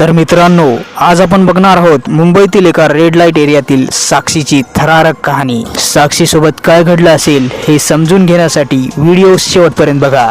तर मित्रांनो आज आपण बघणार आहोत मुंबईतील एका रेड लाइट एरियातील साक्षीची थरारक कहाणी. साक्षी सोबत काय घडलं असेल हे समजून घेण्यासाठी व्हिडिओ शेवटपर्यंत बघा.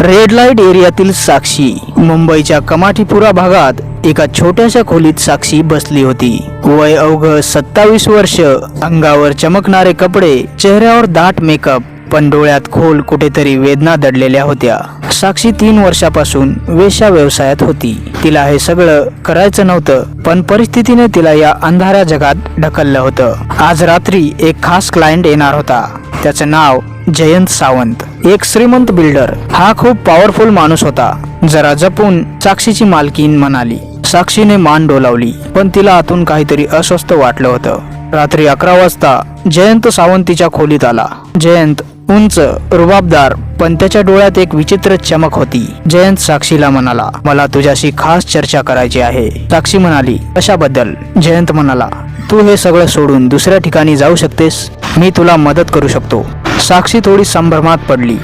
रेड लाइट एरियातील साक्षी मुंबईच्या कमाठीपुरा भागात एका छोट्याशा खोलीत साक्षी बसली होती. वय अवघ सत्तावीस वर्ष अंगावर चमकणारे कपडे चेहऱ्यावर दाट मेकअप पण डोळ्यात खोल कुठेतरी वेदना दडलेल्या होत्या. साक्षी तीन वर्षापासून वेश्या व्यवसायात होती. तिला हे सगळं करायचं नव्हतं पण परिस्थितीने तिला या अंधाऱ्या जगात ढकललं होतं. आज रात्री एक खास क्लायंट येणार होता. त्याचं नाव जयंत सावंत. एक श्रीमंत बिल्डर हा खूप पॉवरफुल माणूस होता. जरा जपून साक्षीची मालकीन म्हणाली. साक्षीने मान डोलावली पण तिला आतून काहीतरी अस्वस्थ वाटलं होतं. रात्री अकरा वाजता जयंत सावंत तिच्या खोलीत आला. जयंत उंच रुबाबदार पण त्याच्या डोळ्यात एक विचित्र चमक होती. जयंत साक्षीला म्हणाला मला तुझ्याशी खास चर्चा करायची आहे. साक्षी म्हणाली कशाबद्दल? जयंत म्हणाला तू हे सगळं सोडून दुसऱ्या ठिकाणी जाऊ शकतेस? मी तुला मदत करू शकतो. साक्षी थोडी संभ्रमात पडली.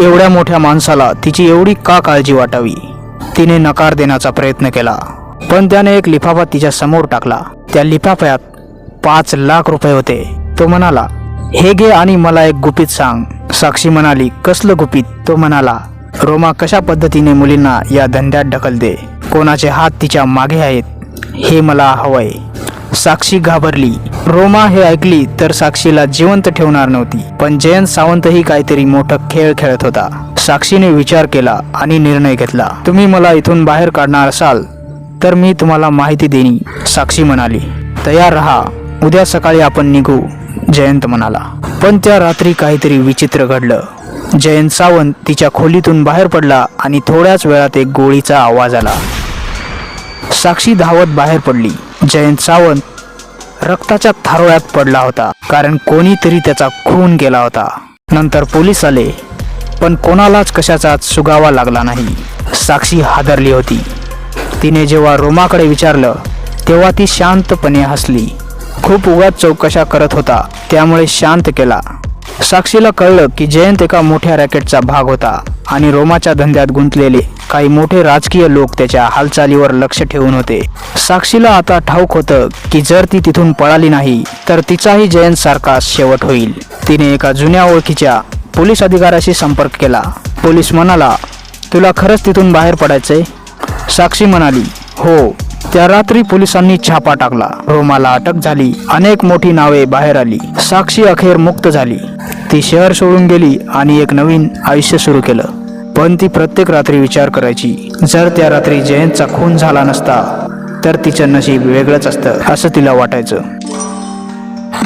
एवढ्या मोठ्या माणसाला तिची एवढी का काळजी वाटावी? तिने नकार देण्याचा प्रयत्न केला. पण त्याने एक लिफाफा तिच्या समोर टाकला. त्या लिफाफ्यात पाच लाख रुपये होते. तो म्हणाला हे घे आणि मला एक गुपित सांग. साक्षी म्हणाली कसलं गुपित? तो म्हणाला रोमा कशा पद्धतीने मुलींना या धंद्यात ढकलते कोणाचे हात तिच्यामागे आहेत हे मला हवंय. साक्षी घाबरली रोमा हे ऐकली तर साक्षीला जिवंत ठेवणार नव्हती पण जयंत सावंतही काहीतरी मोठं खेळ खेळत होता. साक्षीने विचार केला आणि निर्णय घेतला तुम्ही मला इथून बाहेर काढणार असाल तर मी तुम्हाला माहिती देणी साक्षी म्हणाली तयार रहा उद्या सकाळी आपण निघू. जयंत म्हणाला. पण त्या रात्री काहीतरी विचित्र घडलं. जयंत सावंत तिच्या खोलीतून बाहेर पडला आणि थोड्याच वेळात एक गोळीचा आवाज आला. साक्षी धावत बाहेर पडली. जयंत सावंत रक्ताच्या थारोळ्यात पडला होता कारण कोणीतरी त्याचा खून केला होता. नंतर पोलीस आले पण कोणालाच कशाचाच सुगावा लागला नाही. साक्षी हादरली होती. तिने जेव्हा रोमाकडे विचारलं तेव्हा ती शांतपणे हसली. खूप उगाच चौकशा करत होता. त्यामुळे शांत केला. साक्षीला कळलं की जयंत एका मोठ्या रॅकेटचा भाग होता आणि रोमाच्या धंद्यात गुंतलेले काही मोठे राजकीय लोक त्याच्या हालचालीवर लक्ष ठेवून होते. साक्षीला आता ठाऊक होतं की जर ती तिथून पळाली नाही तर तिचाही जयंत सारखा शेवट होईल. तिने एका जुन्या ओळखीच्या पोलीस अधिकाऱ्याशी संपर्क केला. पोलीस म्हणाला तुला खरंच तिथून बाहेर पडायचंय? साक्षी म्हणाली हो. त्या रात्री पोलिसांनी छापा टाकला. रोमाला अटक झाली. अनेक मोठी नावे बाहेर आली. साक्षी अखेर मुक्त झाली. ती शहर सोडून गेली आणि एक नवीन आयुष्य सुरू केलं. पण ती प्रत्येक रात्री विचार करायची. जर त्या रात्री जयंतचा खून झाला नसता तर तिचं नशीब वेगळंच असतं असं तिला वाटायचं.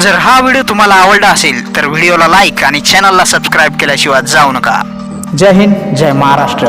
जर हा व्हिडिओ तुम्हाला आवडला असेल तर व्हिडिओला लाईक आणि चॅनलला सबस्क्राईब केल्याशिवाय जाऊ नका. जय हिंद जय महाराष्ट्र.